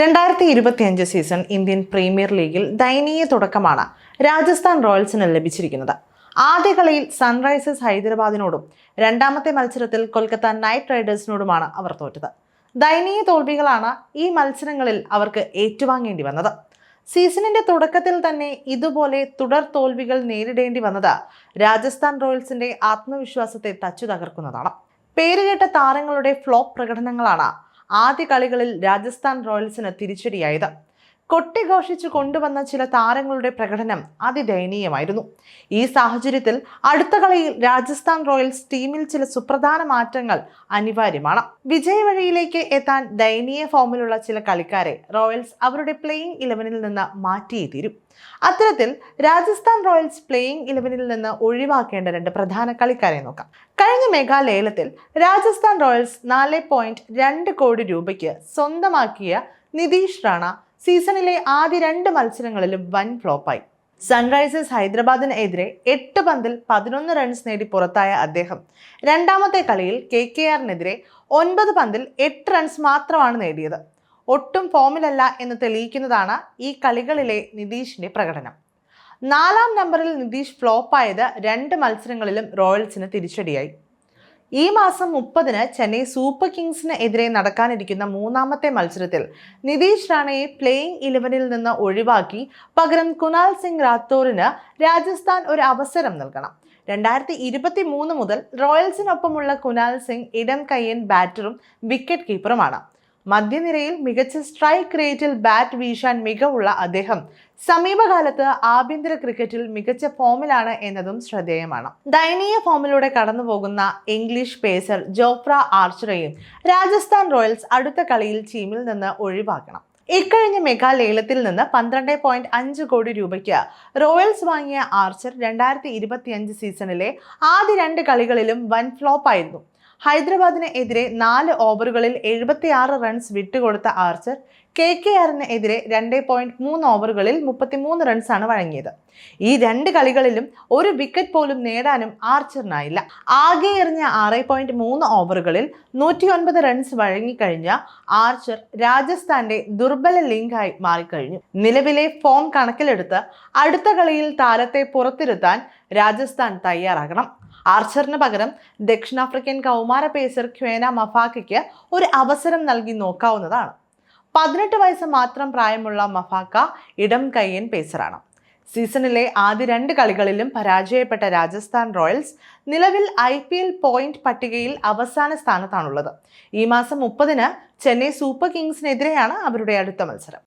രണ്ടായിരത്തി ഇരുപത്തിയഞ്ച് season Indian premier ലീഗിൽ ദയനീയ തുടക്കമാണ് രാജസ്ഥാൻ റോയൽസിന് ലഭിച്ചിരിക്കുന്നത്. ആദ്യ കളിയിൽ സൺറൈസേഴ്സ് ഹൈദരാബാദിനോടും രണ്ടാമത്തെ മത്സരത്തിൽ കൊൽക്കത്ത നൈറ്റ് റൈഡേഴ്സിനോടുമാണ് അവർ തോറ്റത്. ദയനീയ തോൽവികളാണ് ഈ മത്സരങ്ങളിൽ അവർക്ക് ഏറ്റുവാങ്ങേണ്ടി വന്നത്. സീസണിന്റെ തുടക്കത്തിൽ തന്നെ ഇതുപോലെ തുടർ തോൽവികൾ നേരിടേണ്ടി വന്നത് രാജസ്ഥാൻ റോയൽസിന്റെ ആത്മവിശ്വാസത്തെ തച്ചു തകർക്കുന്നതാണ് പേരുകേട്ട താരങ്ങളുടെ ഫ്ലോപ്പ് പ്രകടനങ്ങളാണ് ആദ്യ കളികളിൽ രാജസ്ഥാൻ റോയൽസിന് തിരിച്ചടിയായത്. കൊട്ടിഘോഷിച്ചു കൊണ്ടുവന്ന ചില താരങ്ങളുടെ പ്രകടനം അതിദയനീയമായിരുന്നു. ഈ സാഹചര്യത്തിൽ അടുത്ത കളിയിൽ രാജസ്ഥാൻ റോയൽസ് ടീമിൽ ചില സുപ്രധാന മാറ്റങ്ങൾ അനിവാര്യമാണ്. വിജയവഴിയിലേക്ക് എത്താൻ ദയനീയ ഫോമിലുള്ള ചില കളിക്കാരെ റോയൽസ് അവരുടെ പ്ലേയിങ് ഇലവനിൽ നിന്ന് മാറ്റിയേ തീരും. അത്തരത്തിൽ രാജസ്ഥാൻ റോയൽസ് പ്ലേയിങ് ഇലവനിൽ നിന്ന് ഒഴിവാക്കേണ്ട രണ്ട് പ്രധാന കളിക്കാരെ നോക്കാം. കഴിഞ്ഞ മേഘാലയത്തിൽ രാജസ്ഥാൻ റോയൽസ് നാല് പോയിന്റ് രണ്ട് കോടി രൂപയ്ക്ക് സ്വന്തമാക്കിയ നിതീഷ് റാണ സീസണിലെ ആദ്യ രണ്ട് മത്സരങ്ങളിലും വൻ ഫ്ലോപ്പായി. സൺറൈസേഴ്സ് ഹൈദരാബാദിനെതിരെ എട്ട് പന്തിൽ പതിനൊന്ന് റൺസ് നേടി പുറത്തായ അദ്ദേഹം. രണ്ടാമത്തെ കളിയിൽ കെ കെ ആറിനെതിരെ ഒൻപത് പന്തിൽ എട്ട് റൺസ് മാത്രമാണ് നേടിയത്. ഒട്ടും ഫോമിലല്ല എന്ന് തെളിയിക്കുന്നതാണ് ഈ കളികളിലെ നിതീഷിന്റെ പ്രകടനം. നാലാം നമ്പറിൽ നിതീഷ് ഫ്ലോപ്പായത് രണ്ട് മത്സരങ്ങളിലും റോയൽസിന് തിരിച്ചടിയായി. ഈ മാസം മുപ്പതിന് ചെന്നൈ സൂപ്പർ കിങ്സിന് എതിരെ നടക്കാനിരിക്കുന്ന മൂന്നാമത്തെ മത്സരത്തിൽ നിതീഷ് റാണയെ പ്ലേയിങ് ഇലവനിൽ നിന്ന് ഒഴിവാക്കി പകരം കുനാൽ സിംഗ് റാത്തോറിന് രാജസ്ഥാൻ ഒരു അവസരം നൽകണം. രണ്ടായിരത്തി ഇരുപത്തി മൂന്ന് മുതൽ റോയൽസിനൊപ്പമുള്ള കുനാൽ സിംഗ് ഇടം കയ്യൻ ബാറ്ററും വിക്കറ്റ് കീപ്പറുമാണ് മധ്യനിരയിൽ മികച്ച സ്ട്രൈക്ക് റേറ്റിൽ ബാറ്റ് വീശാൻ മികവുള്ള അദ്ദേഹം. സമീപകാലത്ത് ആഭ്യന്തര ക്രിക്കറ്റിൽ മികച്ച ഫോമിലാണ് എന്നതും ശ്രദ്ധേയമാണ്. ദയനീയ ഫോമിലൂടെ കടന്നുപോകുന്ന ഇംഗ്ലീഷ് പേസർ ജോഫ്ര ആർച്ചറയും രാജസ്ഥാൻ റോയൽസ് അടുത്ത കളിയിൽ ടീമിൽ നിന്ന് ഒഴിവാക്കണം. ഇക്കഴിഞ്ഞ മെഗാ ലേലത്തിൽ നിന്ന് പന്ത്രണ്ട് പോയിന്റ് അഞ്ച് കോടി രൂപയ്ക്ക് റോയൽസ് വാങ്ങിയ ആർച്ചർ രണ്ടായിരത്തി ഇരുപത്തിയഞ്ച് സീസണിലെ ആദ്യ രണ്ട് കളികളിലും വൻ ഫ്ലോപ്പ് ആയിരുന്നു. ഹൈദരാബാദിന് എതിരെ നാല് ഓവറുകളിൽ എഴുപത്തിയാറ് റൺസ് വിട്ടുകൊടുത്ത ആർച്ചർ കെ കെ ആറിന് എതിരെ രണ്ട് പോയിന്റ് മൂന്ന് ഓവറുകളിൽ മുപ്പത്തിമൂന്ന് റൺസാണ് വഴങ്ങിയത്. ഈ രണ്ട് കളികളിലും ഒരു വിക്കറ്റ് പോലും നേടാനും ആർച്ചറിനായില്ല. ആകെ എറിഞ്ഞ ആറ് പോയിന്റ് മൂന്ന് ഓവറുകളിൽ നൂറ്റി ഒൻപത് റൺസ് വഴങ്ങിക്കഴിഞ്ഞ ആർച്ചർ രാജസ്ഥാന്റെ ദുർബല ലിങ്കായി മാറിക്കഴിഞ്ഞു. നിലവിലെ ഫോം കണക്കിലെടുത്ത് അടുത്ത കളിയിൽ താരത്തെ പുറത്തിരുത്താൻ രാജസ്ഥാൻ തയ്യാറാകണം. ആർച്ചറിന് പകരം ദക്ഷിണാഫ്രിക്കൻ കൗമാര പേസർ ഖ്വേന മഫാക്കയ്ക്ക് ഒരു അവസരം നൽകി നോക്കാവുന്നതാണ്. പതിനെട്ട് വയസ്സ് മാത്രം പ്രായമുള്ള മഫാക്ക ഇടം കയ്യൻ പേസറാണ്. സീസണിലെ ആദ്യ രണ്ട് കളികളിലും പരാജയപ്പെട്ട രാജസ്ഥാൻ റോയൽസ് നിലവിൽ ഐ പി എൽ പോയിന്റ് പട്ടികയിൽ അവസാന സ്ഥാനത്താണുള്ളത്. ഈ മാസം മുപ്പതിന് ചെന്നൈ സൂപ്പർ കിങ്സിനെതിരെയാണ് അവരുടെ അടുത്ത മത്സരം.